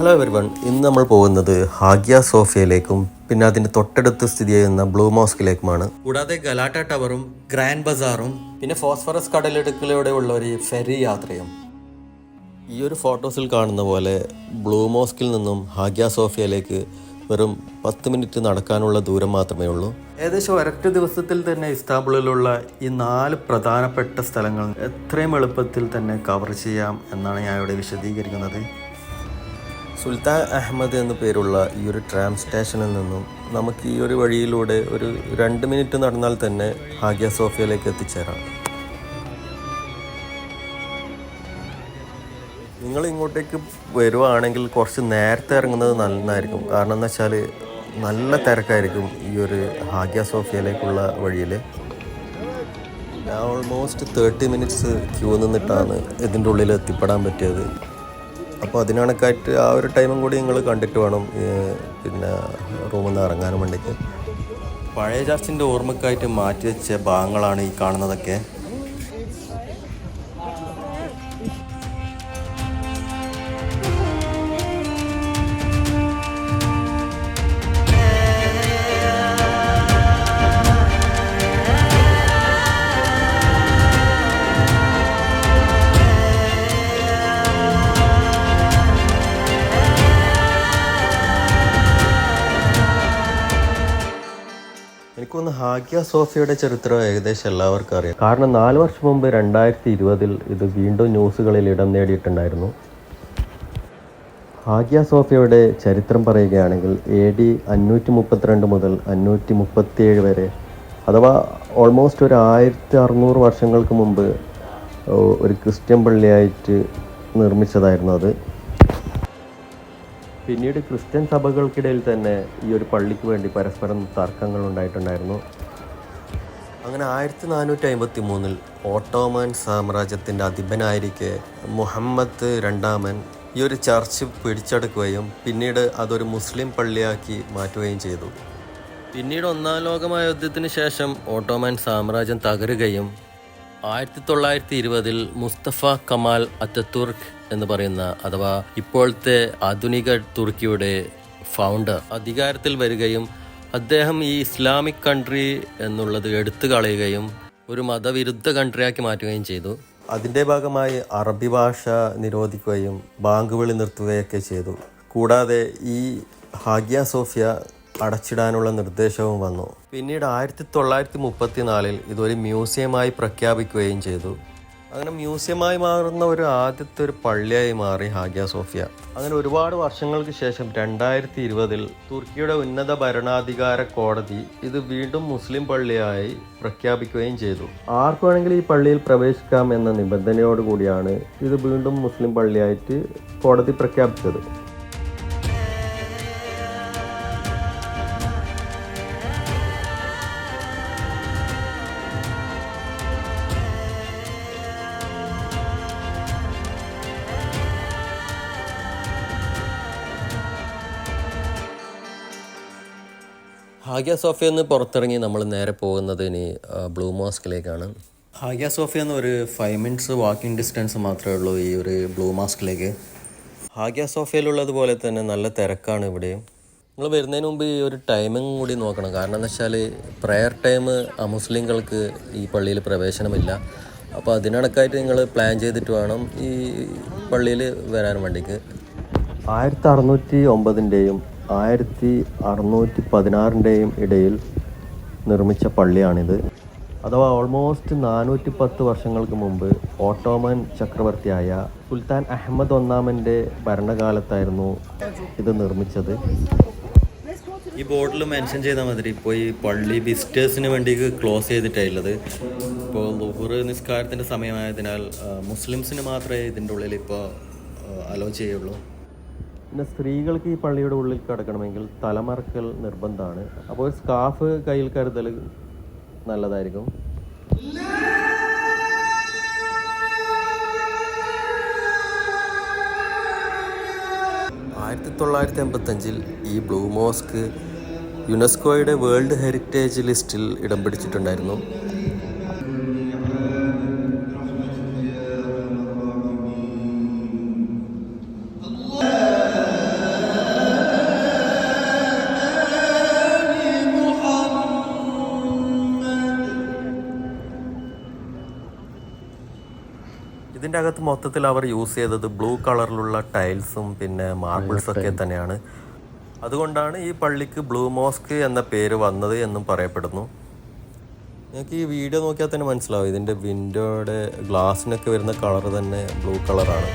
Hello every one ഇന്ന് നമ്മൾ പോകുന്നത് ഹാഗ്യ സോഫിയയിലേക്കും പിന്നെ അതിന്റെ തൊട്ടടുത്ത് സ്ഥിതി ചെയ്യുന്ന ബ്ലൂ മോസ്കിലേക്കുമാണ്. കൂടാതെ ഗലാട്ട ടവറും ഗ്രാൻഡ് ബസാറും പിന്നെ ഫോസ്ഫറസ് കടലിടുക്കിലൂടെ ഉള്ള ഒരു ഫെറി യാത്രയും. ഈ ഒരു ഫോട്ടോസിൽ കാണുന്ന പോലെ ബ്ലൂ മോസ്കിൽ നിന്നും ഹാഗ്യ സോഫിയയിലേക്ക് വെറും പത്ത് മിനിറ്റ് നടക്കാനുള്ള ദൂരം മാത്രമേ ഉള്ളൂ. ഏകദേശം ഒരൊറ്റ ദിവസത്തിൽ തന്നെ ഇസ്താംബുളിലുള്ള ഈ നാല് പ്രധാനപ്പെട്ട സ്ഥലങ്ങൾ എത്രയും എളുപ്പത്തിൽ തന്നെ കവർ ചെയ്യാം എന്നാണ് ഞാൻ ഇവിടെ വിശദീകരിക്കുന്നത്. സുൽത്താൻ അഹമ്മദ് എന്ന പേരുള്ള ഈ ഒരു ട്രാം സ്റ്റേഷനിൽ നിന്നും നമുക്ക് ഈ ഒരു വഴിയിലൂടെ ഒരു രണ്ട് മിനിറ്റ് നടന്നാൽ തന്നെ ഹാഗ്യ സോഫിയയിലേക്ക് എത്തിച്ചേരാം. നിങ്ങൾ ഇങ്ങോട്ടേക്ക് വരുവാണെങ്കിൽ കുറച്ച് നേരത്തെ ഇറങ്ങുന്നത് നന്നായിരിക്കും. കാരണം എന്ന് വെച്ചാൽ നല്ല തിരക്കായിരിക്കും ഈ ഒരു ഹാഗ്യ സോഫിയയിലേക്കുള്ള വഴിയിൽ ഞാൻ ഓൾമോസ്റ്റ് തേർട്ടി മിനിറ്റ്സ് ക്യൂ നിന്നിട്ടാണ് ഇതിന്റെ ഉള്ളിൽ എത്തിപ്പെടാൻ പറ്റിയത്. അപ്പോൾ അതിനണക്കായിട്ട് ആ ഒരു ടൈമും കൂടി നിങ്ങൾ കണ്ടിട്ട് വേണം പിന്നെ റൂമിൽ നിന്ന് ഇറങ്ങാനും വേണ്ടിയിട്ട്. പഴയ ചർച്ചിന്റെ ഓർമ്മക്കായിട്ട് മാറ്റി വെച്ച ഭാഗങ്ങളാണ് ഈ കാണുന്നതൊക്കെ. എനിക്കൊന്ന് ഹാഗ്യ സോഫിയുടെ ചരിത്രം ഏകദേശം എല്ലാവർക്കും അറിയാം. കാരണം നാല് വർഷം മുമ്പ് രണ്ടായിരത്തി ഇരുപതിൽ ഇത് വീണ്ടും ന്യൂസുകളിൽ ഇടം നേടിയിട്ടുണ്ടായിരുന്നു. ഹാഗ്യ സോഫിയയുടെ ചരിത്രം പറയുകയാണെങ്കിൽ എ ഡി അഞ്ഞൂറ്റി മുപ്പത്തിരണ്ട് മുതൽ അഞ്ഞൂറ്റി മുപ്പത്തിയേഴ് വരെ അഥവാ ഓൾമോസ്റ്റ് ഒരു ആയിരത്തി അറുന്നൂറ് വർഷങ്ങൾക്ക് മുമ്പ് ഒരു ക്രിസ്ത്യൻ പള്ളിയായിട്ട് നിർമ്മിച്ചതായിരുന്നു അത്. പിന്നീട് ക്രിസ്ത്യൻ സഭകൾക്കിടയിൽ തന്നെ ഈ ഒരു പള്ളിക്ക് വേണ്ടി പരസ്പരം തർക്കങ്ങൾ ഉണ്ടായിട്ടുണ്ടായിരുന്നു. അങ്ങനെ ആയിരത്തി നാനൂറ്റി അമ്പത്തി മൂന്നിൽ ഓട്ടോമൻ സാമ്രാജ്യത്തിന്റെ അധിപനായിരിക്കെ മുഹമ്മദ് രണ്ടാമൻ ഈ ഒരു ചർച്ച് പിടിച്ചെടുക്കുകയും പിന്നീട് അതൊരു മുസ്ലിം പള്ളിയാക്കി മാറ്റുകയും ചെയ്തു. പിന്നീട് ഒന്നാം ലോകമായ യുദ്ധത്തിന് ശേഷം ഓട്ടോമൻ സാമ്രാജ്യം തകരുകയും ആയിരത്തി തൊള്ളായിരത്തി ഇരുപതിൽ മുസ്തഫ കമാൽ അത്തത്തുർക്ക് എന്ന് പറയുന്ന അഥവാ ഇപ്പോഴത്തെ ആധുനിക തുർക്കിയുടെ ഫൗണ്ടർ അധികാരത്തിൽ വരികയും അദ്ദേഹം ഈ ഇസ്ലാമിക് കൺട്രി എന്നുള്ളത് എടുത്തു കളയുകയും ഒരു മതവിരുദ്ധ കൺട്രിയാക്കി മാറ്റുകയും ചെയ്തു. അതിന്റെ ഭാഗമായി അറബി ഭാഷ നിരോധിക്കുകയും ബാങ്ക് വിളി നിർത്തുകയൊക്കെ ചെയ്തു. കൂടാതെ ഈ ഹാഗ്യ സോഫിയ അടച്ചിടാനുള്ള നിർദ്ദേശവും വന്നു. പിന്നീട് ആയിരത്തി തൊള്ളായിരത്തി മുപ്പത്തിനാലിൽ ഇതൊരു മ്യൂസിയമായി പ്രഖ്യാപിക്കുകയും ചെയ്തു. അങ്ങനെ മ്യൂസിയമായി മാറുന്ന ഒരു ആദ്യത്തെ ഒരു പള്ളിയായി മാറി ഹാഗിയ സോഫിയ. അങ്ങനെ ഒരുപാട് വർഷങ്ങൾക്ക് ശേഷം രണ്ടായിരത്തി ഇരുപതിൽ തുർക്കിയുടെ ഉന്നത ഭരണാധികാര കോടതി ഇത് വീണ്ടും മുസ്ലിം പള്ളിയായി പ്രഖ്യാപിക്കുകയും ചെയ്തു. ആർക്കു വേണമെങ്കിലും ഈ പള്ളിയിൽ പ്രവേശിക്കാം എന്ന നിബന്ധനയോടുകൂടിയാണ് ഇത് വീണ്ടും മുസ്ലിം പള്ളിയായിട്ട് കോടതി പ്രഖ്യാപിച്ചത്. ഹാഗ്യ സോഫിയ നിന്ന് പുറത്തിറങ്ങി നമ്മൾ നേരെ പോകുന്നത് ഇനി ബ്ലൂ മാസ്കിലേക്കാണ്. ഹാഗ്യ സോഫിയ എന്ന് ഒരു ഫൈവ് മിനിറ്റ്സ് വാക്കിംഗ് ഡിസ്റ്റൻസ് മാത്രമേ ഉള്ളൂ ഈ ഒരു ബ്ലൂ മാസ്കിലേക്ക്. ഹാഗ്യ സോഫിയയിലുള്ളതുപോലെ തന്നെ നല്ല തിരക്കാണ് ഇവിടെയും നിങ്ങൾ വരുന്നതിന് മുമ്പ് ഈ ഒരു ടൈമിംഗ് കൂടി നോക്കണം. കാരണം എന്ന് വെച്ചാൽ പ്രെയർ ടൈം അമുസ്ലിങ്ങൾക്ക് ഈ പള്ളിയിൽ പ്രവേശനമില്ല. അപ്പോൾ അതിനടക്കായിട്ട് നിങ്ങൾ പ്ലാൻ ചെയ്തിട്ട് വേണം ഈ പള്ളിയിൽ വരാൻ വേണ്ടിക്ക്. ആയിരത്തി അറുന്നൂറ്റി ഒമ്പതിന്റെയും ആയിരത്തി അറുന്നൂറ്റി പതിനാറിന്റെയും ഇടയിൽ നിർമ്മിച്ച പള്ളിയാണിത്. അഥവാ ഓൾമോസ്റ്റ് നാനൂറ്റി പത്ത് വർഷങ്ങൾക്ക് മുമ്പ് ഓട്ടോമൻ ചക്രവർത്തിയായ സുൽത്താൻ അഹമ്മദ് ഒന്നാമന്റെ ഭരണകാലത്തായിരുന്നു ഇത് നിർമ്മിച്ചത്. ഈ ബോർഡിൽ മെൻഷൻ ചെയ്ത മാതിരി ഇപ്പോൾ ഈ പള്ളി വിസിറ്റേഴ്സിന് വേണ്ടി ക്ലോസ് ചെയ്തിട്ടുള്ളത് ഇപ്പോൾ ലുഹുർ നിസ്കാരത്തിന്റെ സമയമായതിനാൽ മുസ്ലിംസിന് മാത്രമേ ഇതിന്റെ ഉള്ളിൽ ഇപ്പോൾ അലോ ചെയ്യുള്ളൂ. പിന്നെ സ്ത്രീകൾക്ക് ഈ പള്ളിയുടെ ഉള്ളിൽ കിടക്കണമെങ്കിൽ തലമറക്കൽ നിർബന്ധമാണ്. അപ്പോൾ ഒരു സ്കാർഫ് കയ്യിൽ കരുതൽ നല്ലതായിരിക്കും. ആയിരത്തി തൊള്ളായിരത്തി എൺപത്തഞ്ചിൽ ഈ ബ്ലൂ മോസ്ക് യുനെസ്കോയുടെ വേൾഡ് ഹെറിറ്റേജ് ലിസ്റ്റിൽ ഇടം പിടിച്ചിട്ടുണ്ടായിരുന്നു. അകത്ത് മൊത്തത്തിൽ അവർ യൂസ് ചെയ്തത് ബ്ലൂ കളറിലുള്ള ടൈൽസും പിന്നെ മാർബിൾസ് ഒക്കെ തന്നെയാണ്. അതുകൊണ്ടാണ് ഈ പള്ളിക്ക് ബ്ലൂ മോസ്ക് എന്ന പേര് വന്നത് എന്നും പറയപ്പെടുന്നു. നിങ്ങൾക്ക് ഈ വീഡിയോ നോക്കിയാൽ തന്നെ മനസ്സിലാവും. ഇതിന്റെ വിൻഡോയുടെ ഗ്ലാസ്സിനൊക്കെ വരുന്ന കളർ തന്നെ ബ്ലൂ കളറാണ്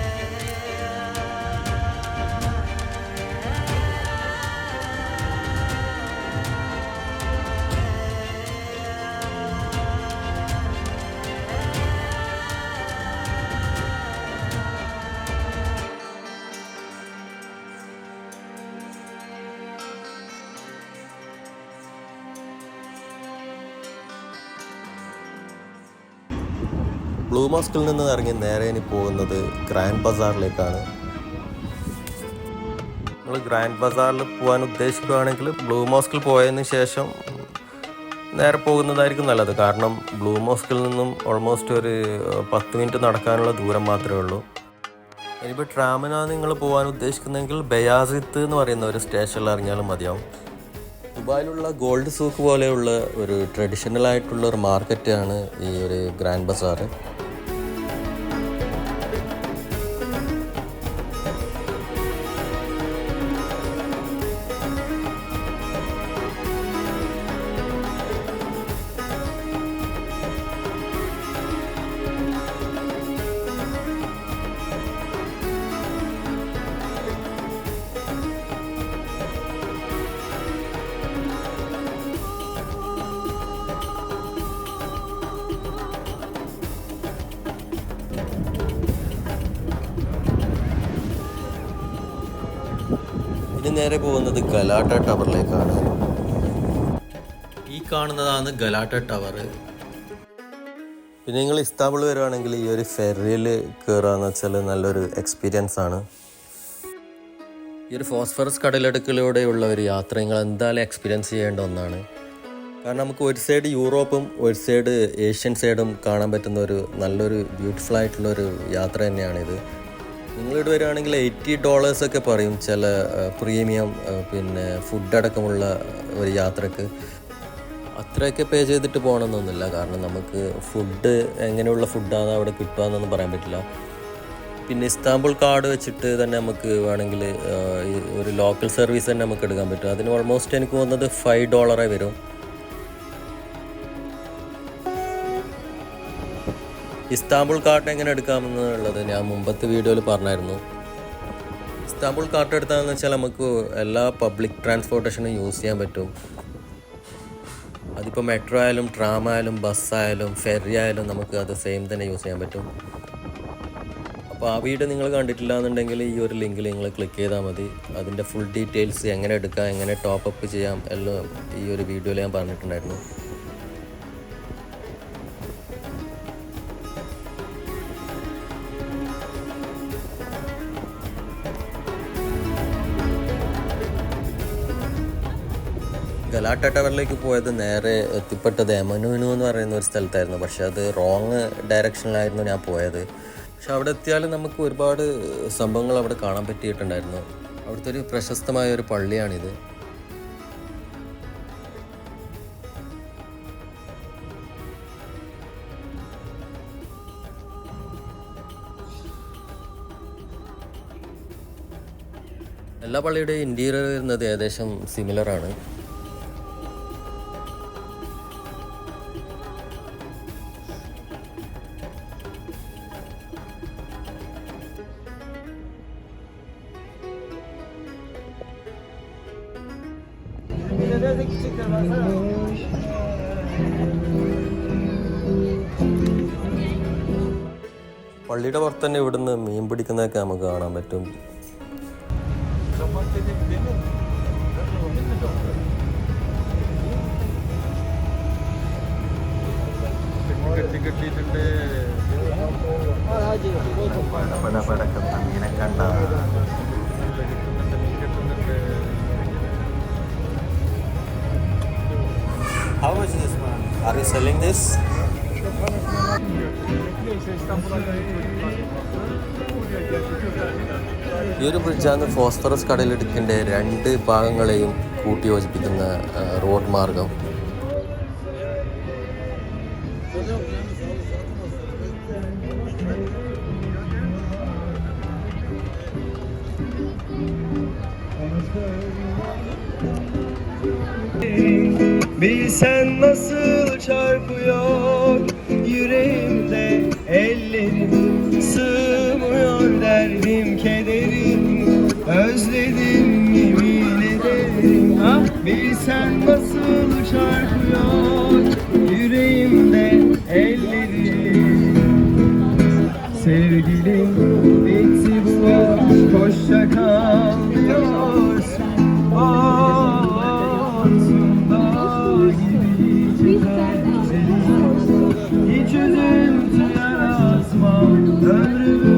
മോസ്കിൽ നിന്ന് ഇറങ്ങി നേരെ ഇനി പോകുന്നത് ഗ്രാൻഡ് ബസാറിലേക്കാണ്. നിങ്ങൾ ഗ്രാൻഡ് ബസാറിൽ പോകാൻ ഉദ്ദേശിക്കുകയാണെങ്കിൽ ബ്ലൂ മോസ്കിൽ പോയതിന് ശേഷം നേരെ പോകുന്നതായിരിക്കും നല്ലത്. കാരണം ബ്ലൂ മോസ്കിൽ നിന്നും ഓൾമോസ്റ്റ് ഒരു പത്ത് മിനിറ്റ് നടക്കാനുള്ള ദൂരം മാത്രമേ ഉള്ളൂ. ഇനിയിപ്പോൾ ട്രാമിനാണ് നിങ്ങൾ പോകാൻ ഉദ്ദേശിക്കുന്നതെങ്കിൽ ബയാസിത്ത് എന്ന് പറയുന്ന ഒരു സ്റ്റേഷനിൽ ഇറങ്ങിയാലും മതിയാവും. ദുബായിലുള്ള ഗോൾഡ് സൂക്ക് പോലെയുള്ള ഒരു ട്രഡീഷണൽ ആയിട്ടുള്ള ഒരു മാർക്കറ്റാണ് ഈ ഒരു ഗ്രാൻഡ് ബസാർ നേരെ പോകുന്നത് ഗലാട്ട ടവറിലേക്കാണ്. ഈ കാണുന്നതാണ് ഗലാട്ട ടവർ പിന്നെ നിങ്ങൾ ഇസ്താംബിൾ വരുവാണെങ്കിൽ ഈ ഒരു ഫെറിയിൽ കയറുകയെന്ന് വെച്ചാൽ നല്ലൊരു എക്സ്പീരിയൻസ് ആണ്. ഈ ഒരു ഫോസ്ഫറസ് കടലടുക്കിലൂടെയുള്ള ഒരു യാത്ര നിങ്ങൾ എന്തായാലും എക്സ്പീരിയൻസ് ചെയ്യേണ്ട ഒന്നാണ്. കാരണം നമുക്ക് ഒരു സൈഡ് യൂറോപ്പും ഒരു സൈഡ് ഏഷ്യൻ സൈഡും കാണാൻ പറ്റുന്ന ഒരു നല്ലൊരു ബ്യൂട്ടിഫുൾ ആയിട്ടുള്ള ഒരു യാത്ര തന്നെയാണിത്. നിങ്ങളിവിടെ വരികയാണെങ്കിൽ എയ്റ്റി ഡോളേഴ്സ് ഒക്കെ പറയും ചില പ്രീമിയം പിന്നെ ഫുഡ് അടക്കമുള്ള ഒരു യാത്രയ്ക്ക്. അത്രയൊക്കെ പേ ചെയ്തിട്ട് പോകണമെന്നൊന്നുമില്ല. കാരണം നമുക്ക് ഫുഡ് എങ്ങനെയുള്ള ഫുഡാണ് അവിടെ കിട്ടുകയെന്നൊന്നും പറയാൻ പറ്റില്ല. പിന്നെ ഇസ്താംബുൾ കാർഡ് വെച്ചിട്ട് തന്നെ നമുക്ക് വേണമെങ്കിൽ ഒരു ലോക്കൽ സർവീസ് തന്നെ നമുക്ക് എടുക്കാൻ പറ്റും. അതിന് ഓൾമോസ്റ്റ് എനിക്ക് തോന്നുന്നത് ഫൈവ് ഡോളറേ വരും. ഇസ്താംബുൾ കാർട്ട് എങ്ങനെ എടുക്കാമെന്നുള്ളത് ഞാൻ മുമ്പത്തെ വീഡിയോയിൽ പറഞ്ഞായിരുന്നു. ഇസ്താംബുൾ കാർട്ട് എടുത്താന്ന് വെച്ചാൽ നമുക്ക് എല്ലാ പബ്ലിക് ട്രാൻസ്പോർട്ടേഷനും യൂസ് ചെയ്യാൻ പറ്റും. അതിപ്പോൾ മെട്രോ ആയാലും ട്രാം ആയാലും ബസ്സായാലും ഫെറി ആയാലും നമുക്ക് അത് സെയിം തന്നെ യൂസ് ചെയ്യാൻ പറ്റും. അപ്പോൾ ആ വീഡിയോ നിങ്ങൾ കണ്ടിട്ടില്ല എന്നുണ്ടെങ്കിൽ ഈ ഒരു ലിങ്കിൽ നിങ്ങൾ ക്ലിക്ക് ചെയ്താൽ മതി. അതിന്റെ ഫുൾ ഡീറ്റെയിൽസ് എങ്ങനെ എടുക്കാം എങ്ങനെ ടോപ്പ് അപ്പ് ചെയ്യാം എല്ലാം ഈ ഒരു വീഡിയോയിൽ ഞാൻ പറഞ്ഞിട്ടുണ്ടായിരുന്നു. ഗലാട്ട ടവറിലേക്ക് പോയത് നേരെ എത്തിപ്പെട്ടത് എമനുവിനു എന്ന് പറയുന്ന ഒരു സ്ഥലത്തായിരുന്നു. പക്ഷെ അത് റോങ് ഡയറക്ഷനിലായിരുന്നു ഞാൻ പോയത്. പക്ഷെ അവിടെ എത്തിയാലും നമുക്ക് ഒരുപാട് സംഭവങ്ങൾ അവിടെ കാണാൻ പറ്റിയിട്ടുണ്ടായിരുന്നു. അവിടുത്തെ ഒരു പ്രശസ്തമായ ഒരു പള്ളിയാണിത്. എല്ലാ പള്ളിയുടെയും ഇന്റീരിയർ വരുന്നത് ഏകദേശം സിമിലർ പുറത്ത് തന്നെ ഇവിടുന്ന് മീൻ പിടിക്കുന്നതൊക്കെ നമുക്ക് കാണാൻ പറ്റും How much is this man? Are you selling this? ഈ ഒരു ബ്രിഡ്ജാണ് ഫോസ്ഫറസ് കടലിടുക്കിന്റെ രണ്ട് ഭാഗങ്ങളെയും കൂട്ടി യോജിപ്പിക്കുന്ന റോഡ് മാർഗം. Bilsen nasıl çarpıyor? yazmam. Ömrümü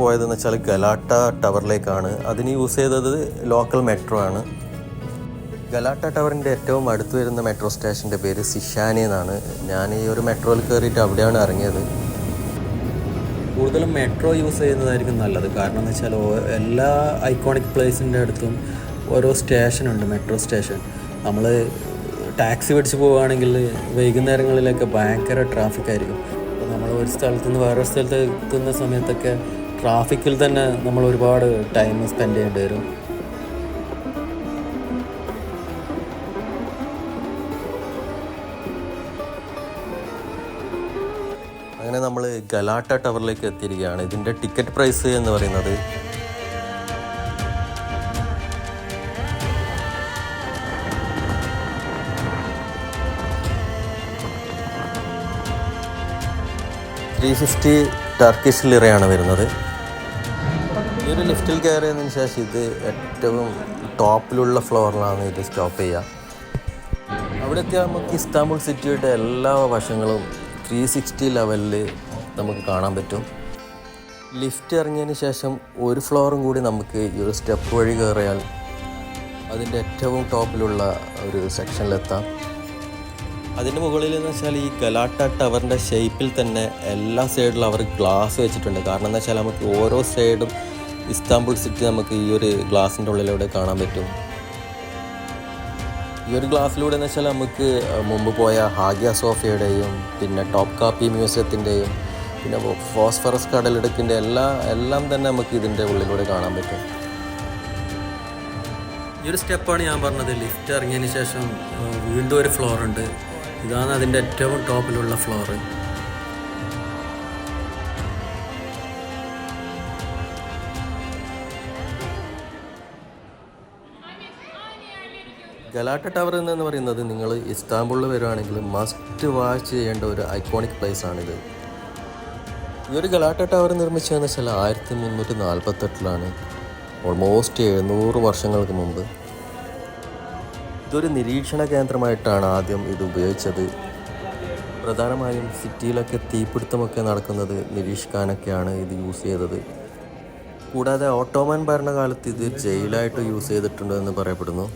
പോയതെന്ന് വെച്ചാൽ ഗലാട്ട ടവറിലേക്കാണ്. അതിന് യൂസ് ചെയ്തത് ലോക്കൽ മെട്രോ ആണ്. ഗലാട്ട ടവറിന്റെ ഏറ്റവും അടുത്ത് വരുന്ന മെട്രോ സ്റ്റേഷന്റെ പേര് സിഷാനി എന്നാണ്. ഞാൻ ഈ ഒരു മെട്രോയിൽ കയറിയിട്ട് അവിടെയാണ് ഇറങ്ങിയത്. കൂടുതലും മെട്രോ യൂസ് ചെയ്യുന്നതായിരിക്കും നല്ലത്. കാരണം എന്ന് വെച്ചാൽ എല്ലാ ഐക്കോണിക് പ്ലേസിന്റെ അടുത്തും ഓരോ സ്റ്റേഷനുണ്ട് മെട്രോ സ്റ്റേഷൻ. നമ്മൾ ടാക്സി പിടിച്ച് പോവുകയാണെങ്കിൽ വൈകുന്നേരങ്ങളിലൊക്കെ ഭയങ്കര ട്രാഫിക് ആയിരിക്കും അപ്പോൾ നമ്മൾ ഒരു സ്ഥലത്തുനിന്ന് നിന്ന് വേറെ സ്ഥലത്ത് എത്തുന്ന സമയത്തൊക്കെ ട്രാഫിക്കിൽ തന്നെ നമ്മൾ ഒരുപാട് ടൈം സ്പെൻഡ് ചെയ്യേണ്ടി വരും. അങ്ങനെ നമ്മൾ ഗലാട്ട ടവറിലേക്ക് എത്തിയിരിക്കുകയാണ്. ഇതിന്റെ ടിക്കറ്റ് പ്രൈസ് എന്ന് പറയുന്നത് ത്രീ ഫിഫ്റ്റി ടർക്കിഷ് ലിറയാണ് വരുന്നത്. ഒരു ലിഫ്റ്റിൽ കയറിയതിന് ശേഷം ഇത് ഏറ്റവും ടോപ്പിലുള്ള ഫ്ലോറിലാണ് ഇത് സ്റ്റോപ്പ് ചെയ്യുക. അവിടെ എത്തിയാൽ നമുക്ക് ഇസ്താംബുൾ സിറ്റിയുടെ എല്ലാ വശങ്ങളും ത്രീ സിക്സ്റ്റി ലെവലിൽ നമുക്ക് കാണാൻ പറ്റും. ലിഫ്റ്റ് ഇറങ്ങിയതിന് ശേഷം ഒരു ഫ്ലോറും കൂടി നമുക്ക് ഈ ഒരു സ്റ്റെപ്പ് വഴി കയറിയാൽ അതിന്റെ ഏറ്റവും ടോപ്പിലുള്ള ഒരു സെക്ഷനിലെത്താം. അതിന്റെ മുകളിൽ എന്ന് വെച്ചാൽ ഈ ഗലാട്ട ടവറിന്റെ ഷേപ്പിൽ തന്നെ എല്ലാ സൈഡിലും അവർ ഗ്ലാസ് വെച്ചിട്ടുണ്ട്. കാരണം എന്ന് വെച്ചാൽ നമുക്ക് ഓരോ സൈഡും ഇസ്താംബുൾ സിറ്റി നമുക്ക് ഈ ഒരു ഗ്ലാസിന്റെ ഉള്ളിലൂടെ കാണാൻ പറ്റും. ഈ ഒരു ഗ്ലാസ്സിലൂടെ എന്ന് വെച്ചാൽ നമുക്ക് മുമ്പ് പോയ ഹാഗിയ സോഫിയുടെയും പിന്നെ ടോപ്പ് കാപ്പി മ്യൂസിയത്തിന്റെയും പിന്നെ ഫോസ്ഫറസ് കടലിടുക്കിന്റെ എല്ലാ എല്ലാം തന്നെ നമുക്ക് ഇതിന്റെ ഉള്ളിലൂടെ കാണാൻ പറ്റും. ഈ ഒരു സ്റ്റെപ്പാണ് ഞാൻ പറഞ്ഞത്. ലിഫ്റ്റ് ഇറങ്ങിയതിന് ശേഷം വീണ്ടും ഒരു ഫ്ലോർ ഉണ്ട് ഇതാണ് അതിന്റെ ഏറ്റവും ടോപ്പിലുള്ള ഫ്ലോറ്. ഗലാട്ട ടവർ എന്ന് പറയുന്നത് നിങ്ങൾ ഇസ്താംബുളിൽ വരുവാണെങ്കിൽ മസ്റ്റ് വാച്ച് ചെയ്യേണ്ട ഒരു ഐക്കോണിക് പ്ലേസ് ആണിത്. ഈ ഒരു ഗലാട്ട ടവർ നിർമ്മിച്ചതെന്ന് വെച്ചാൽ ആയിരത്തി മുന്നൂറ്റി നാൽപ്പത്തെട്ടിലാണ് ഓൾമോസ്റ്റ് എഴുന്നൂറ് വർഷങ്ങൾക്ക് മുമ്പ്. ഇതൊരു നിരീക്ഷണ കേന്ദ്രമായിട്ടാണ് ആദ്യം ഇത് ഉപയോഗിച്ചത്. പ്രധാനമായും സിറ്റിയിലൊക്കെ തീപിടുത്തമൊക്കെ നടക്കുന്നത് നിരീക്ഷിക്കാനൊക്കെയാണ് ഇത് യൂസ് ചെയ്തത്. കൂടാതെ ഓട്ടോമൻ ഭരണകാലത്ത് ഇത് ജയിലായിട്ട് യൂസ് ചെയ്തിട്ടുണ്ട് എന്ന് പറയപ്പെടുന്നു.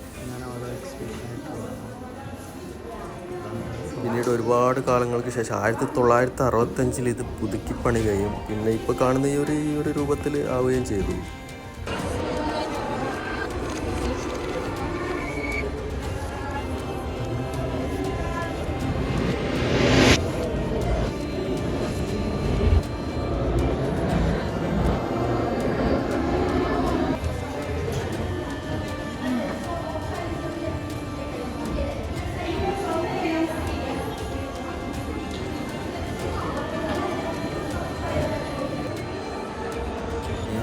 പിന്നീട് ഒരുപാട് കാലങ്ങൾക്ക് ശേഷം ആയിരത്തി തൊള്ളായിരത്തി അറുപത്തഞ്ചിൽ ഇത് പുതുക്കി പണിയുകയും പിന്നെ ഇപ്പോൾ കാണുന്ന ഈ ഒരു ഈ ഒരു രൂപത്തിൽ ആവുകയും ചെയ്തു.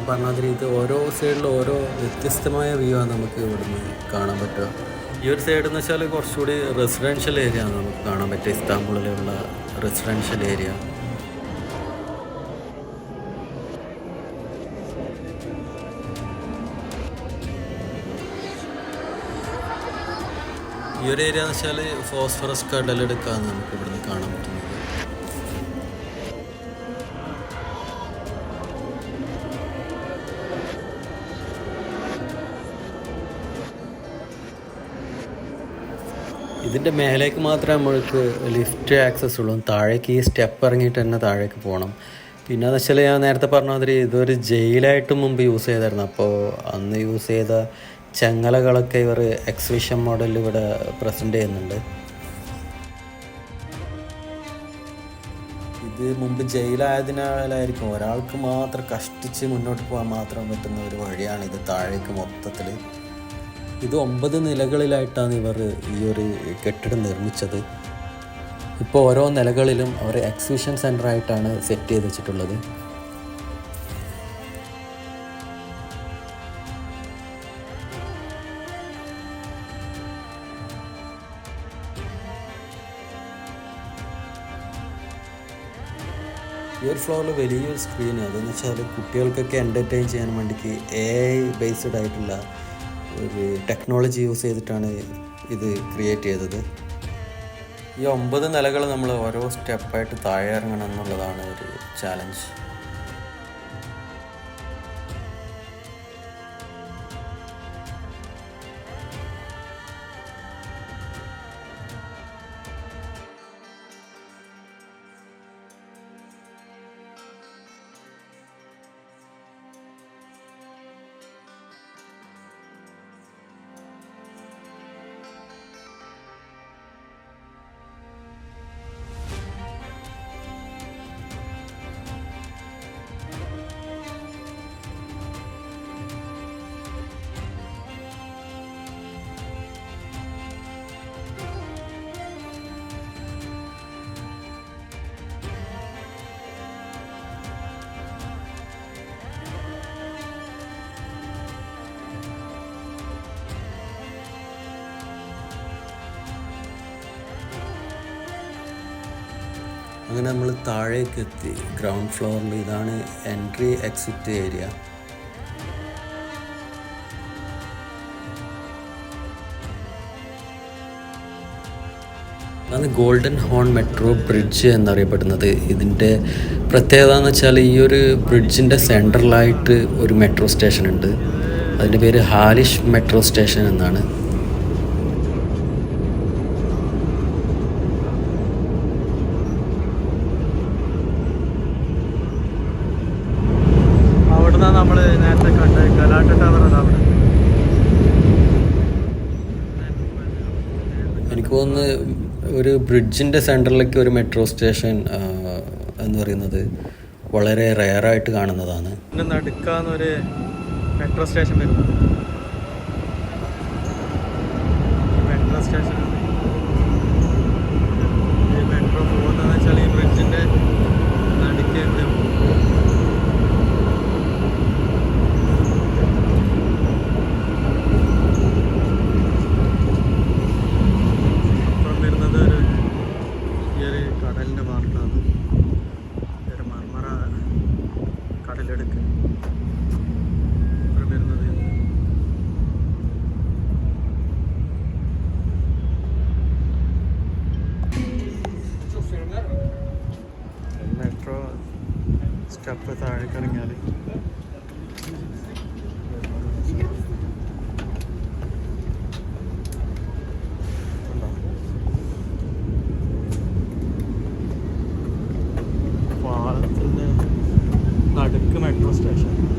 പറഞ്ഞതിൽ ഇത് ഓരോ സൈഡിലും ഓരോ വ്യത്യസ്തമായ വ്യൂ ആണ് നമുക്ക് ഇവിടുന്ന് കാണാൻ പറ്റുക. ഈ ഒരു സൈഡ് എന്ന് വെച്ചാൽ കുറച്ചുകൂടി റെസിഡൻഷ്യൽ ഏരിയ ആണ് നമുക്ക് കാണാൻ പറ്റുക. ഇസ്താംബുളിലുള്ള റെസിഡൻഷ്യൽ ഏരിയ ഈ ഒരു ഏരിയ എന്ന് വെച്ചാൽ ഫോസ്ഫറസ് കടലെടുക്കാന്ന് നമുക്ക് ഇവിടുന്ന് കാണാൻ പറ്റുന്നത്. ഇതിന്റെ മേലേക്ക് മാത്രമേ നമ്മൾക്ക് ലിഫ്റ്റ് ആക്സസ് ഉള്ളൂ. താഴേക്ക് ഈ സ്റ്റെപ്പ് ഇറങ്ങിയിട്ട് തന്നെ താഴേക്ക് പോകണം പിന്നെ എന്ന് വെച്ചാൽ ഞാൻ നേരത്തെ പറഞ്ഞ മാതിരി ഇതൊരു ജയിലായിട്ട് മുമ്പ് യൂസ് ചെയ്തായിരുന്നു. അപ്പോൾ അന്ന് യൂസ് ചെയ്ത ചങ്ങലകളൊക്കെ ഇവർ എക്സിബിഷൻ മോഡൽ ഇവിടെ പ്രസന്റ് ചെയ്യുന്നുണ്ട്. ഇത് മുമ്പ് ജയിലായതിനാലായിരിക്കും. ഒരാൾക്ക് മാത്രം കഷ്ടിച്ച് മുന്നോട്ട് പോകാൻ മാത്രം പറ്റുന്ന ഒരു വഴിയാണ് ഇത് താഴേക്ക് മൊത്തത്തിൽ ഇത് ഒമ്പത് നിലകളിലായിട്ടാണ് ഇവർ ഈ ഒരു കെട്ടിടം നിർമ്മിച്ചത്. ഇപ്പോൾ ഓരോ നിലകളിലും അവർ എക്സിബിഷൻ സെന്റർ ആയിട്ടാണ് സെറ്റ് ചെയ്ത് വെച്ചിട്ടുള്ളത്. ഈ ഒരു ഫ്ലോറിൽ വലിയൊരു സ്ക്രീൻ അതെന്ന് വെച്ചാൽ കുട്ടികൾക്കൊക്കെ എന്റർടൈൻ ചെയ്യാൻ വേണ്ടിക്ക് എ ഐ ബേസ്ഡ് ആയിട്ടുള്ള ഒരു ടെക്നോളജി യൂസ് ചെയ്തിട്ടാണ് ഇത് ക്രിയേറ്റ് ചെയ്തത്. ഈ ഒമ്പത് നിലകൾ നമ്മൾ ഓരോ സ്റ്റെപ്പായിട്ട് താഴെ ഇറങ്ങണം എന്നുള്ളതാണ് ഒരു ചാലഞ്ച് അങ്ങനെ നമ്മൾ താഴേക്ക് എത്തി ഗ്രൗണ്ട് ഫ്ലോറിൽ ഇതാണ് എൻട്രി എക്സിറ്റ് ഏരിയ അതാണ് ഗോൾഡൻ ഹോൺ മെട്രോ ബ്രിഡ്ജ് എന്നറിയപ്പെടുന്നത്. ഇതിന്റെ പ്രത്യേകത എന്ന് വെച്ചാൽ ഈ ഒരു ബ്രിഡ്ജിന്റെ സെൻട്രലായിട്ട് ഒരു മെട്രോ സ്റ്റേഷൻ ഉണ്ട്. അതിന്റെ പേര് ഹാലിഷ് മെട്രോ സ്റ്റേഷൻ എന്നാണ് അവിടുന്ന് നമ്മൾ നേരത്തെ കണ്ട ഗലാട്ട ടവർ അത് അവിടെ എനിക്ക് തോന്നുന്നു ഒരു ബ്രിഡ്ജിന്റെ സെന്ററിലേക്ക് ഒരു മെട്രോ സ്റ്റേഷൻ എന്ന് പറയുന്നത് വളരെ റെയറായിട്ട് കാണുന്നതാണ്. നടുക്കാന്നൊരു മെട്രോ സ്റ്റേഷൻ വരുന്നത്. illustration.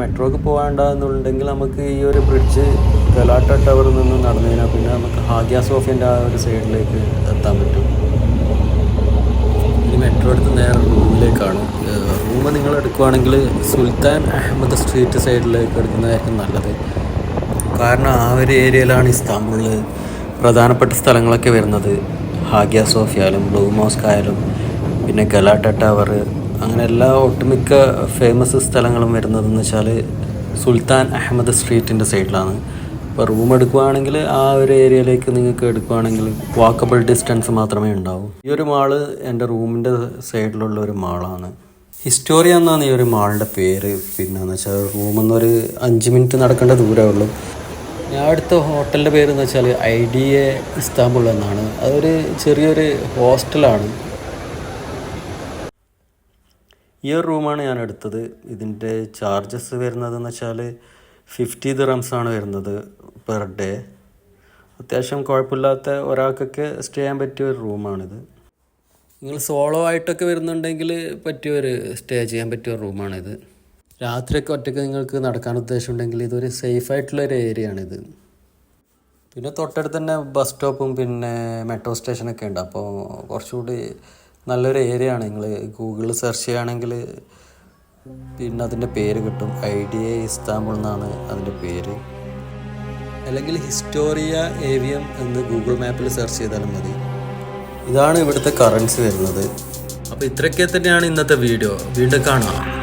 മെട്രോക്ക് പോകാണ്ടെന്നുണ്ടെങ്കിൽ നമുക്ക് ഈ ഒരു ബ്രിഡ്ജ് കലാട്ട ടവറിൽ നിന്ന് നടന്നു പിന്നെ നമുക്ക് ഹാഗ്യ സോഫിന്റെ ആ ഒരു സൈഡിലേക്ക് എത്താൻ പറ്റും. ഇനി മെട്രോ എടുത്ത് നേരെ റൂമിലേക്കാണ്. റൂം നിങ്ങൾ എടുക്കുവാണെങ്കിൽ സുൽത്താൻ അഹമ്മദ് സ്ട്രീറ്റ് സൈഡിലേക്ക് എടുക്കുന്നതായിരിക്കും നല്ലത്. കാരണം ആ ഒരു ഏരിയയിലാണ് ഇസ്താംബുളിൽ പ്രധാനപ്പെട്ട സ്ഥലങ്ങളൊക്കെ വരുന്നത്. ഹാഗ്യ സോഫിയായാലും ബ്ലൂ മോസ്ക് ആയാലും പിന്നെ ഗലാട്ട ടവർ അങ്ങനെ എല്ലാ ഒട്ടുമിക്ക ഫേമസ് സ്ഥലങ്ങളും വരുന്നതെന്ന് വെച്ചാൽ സുൽത്താൻ അഹമ്മദ് സ്ട്രീറ്റിന്റെ സൈഡിലാണ്. ഇപ്പോൾ റൂം എടുക്കുകയാണെങ്കിൽ ആ ഒരു ഏരിയയിലേക്ക് നിങ്ങൾക്ക് എടുക്കുകയാണെങ്കിൽ വാക്കബിൾ ഡിസ്റ്റൻസ് മാത്രമേ ഉണ്ടാവൂ. ഈ ഒരു മാൾ എന്റെ റൂമിന്റെ സൈഡിലുള്ള ഒരു മാളാണ് ഹിസ്റ്റോറിയ എന്നാണ് ഈ ഒരു മാളിന്റെ പേര്. പിന്നെന്ന് വെച്ചാൽ റൂമിൽ നിന്നൊരു അഞ്ച് മിനിറ്റ് നടക്കേണ്ട ദൂരമേ ഉള്ളൂ. ഞാൻ അടുത്ത ഹോട്ടലിന്റെ പേര് എന്ന് വെച്ചാൽ ഐ ഡി എ ഇസ്താംബുൾ എന്നാണ്. അതൊരു ചെറിയൊരു ഹോസ്റ്റലാണ് ഈ ഒരു റൂമാണ് ഞാൻ എടുത്തത്. ഇതിന്റെ ചാർജസ് വരുന്നതെന്ന് വെച്ചാൽ ഫിഫ്റ്റി ആണ് വരുന്നത് പെർ ഡേ അത്യാവശ്യം കുഴപ്പമില്ലാത്ത ഒരാൾക്കൊക്കെ സ്റ്റേ ചെയ്യാൻ പറ്റിയ ഒരു റൂമാണിത്. നിങ്ങൾ സോളോ ആയിട്ടൊക്കെ വരുന്നുണ്ടെങ്കിൽ പറ്റിയ ഒരു സ്റ്റേ ചെയ്യാൻ പറ്റിയ ഒരു റൂമാണിത്. രാത്രിയൊക്കെ ഒറ്റയ്ക്ക് നിങ്ങൾക്ക് നടക്കാൻ ഉദ്ദേശമുണ്ടെങ്കിൽ ഇതൊരു സേഫ് ആയിട്ടുള്ള ഒരു ഏരിയ ആണിത് പിന്നെ തൊട്ടടുത്ത് തന്നെ ബസ് സ്റ്റോപ്പും പിന്നെ മെട്രോ സ്റ്റേഷനൊക്കെ ഉണ്ട്. അപ്പോൾ കുറച്ചുകൂടി നല്ലൊരു ഏരിയ ആണ്. നിങ്ങൾ ഗൂഗിളിൽ സെർച്ച് ചെയ്യുകയാണെങ്കിൽ പിന്നെ അതിന്റെ പേര് കിട്ടും. ഐ ഡി എ ഇസ്താംബുൾ എന്നാണ് അതിന്റെ പേര്. അല്ലെങ്കിൽ ഹിസ്റ്റോറിയ ഏവിയം എന്ന് ഗൂഗിൾ മാപ്പിൽ സെർച്ച് ചെയ്താലും മതി. ഇതാണ് ഇവിടുത്തെ കറൻസി വരുന്നത്. അപ്പോൾ ഇത്രയൊക്കെ തന്നെയാണ് ഇന്നത്തെ വീഡിയോ വീണ്ടും കാണാം.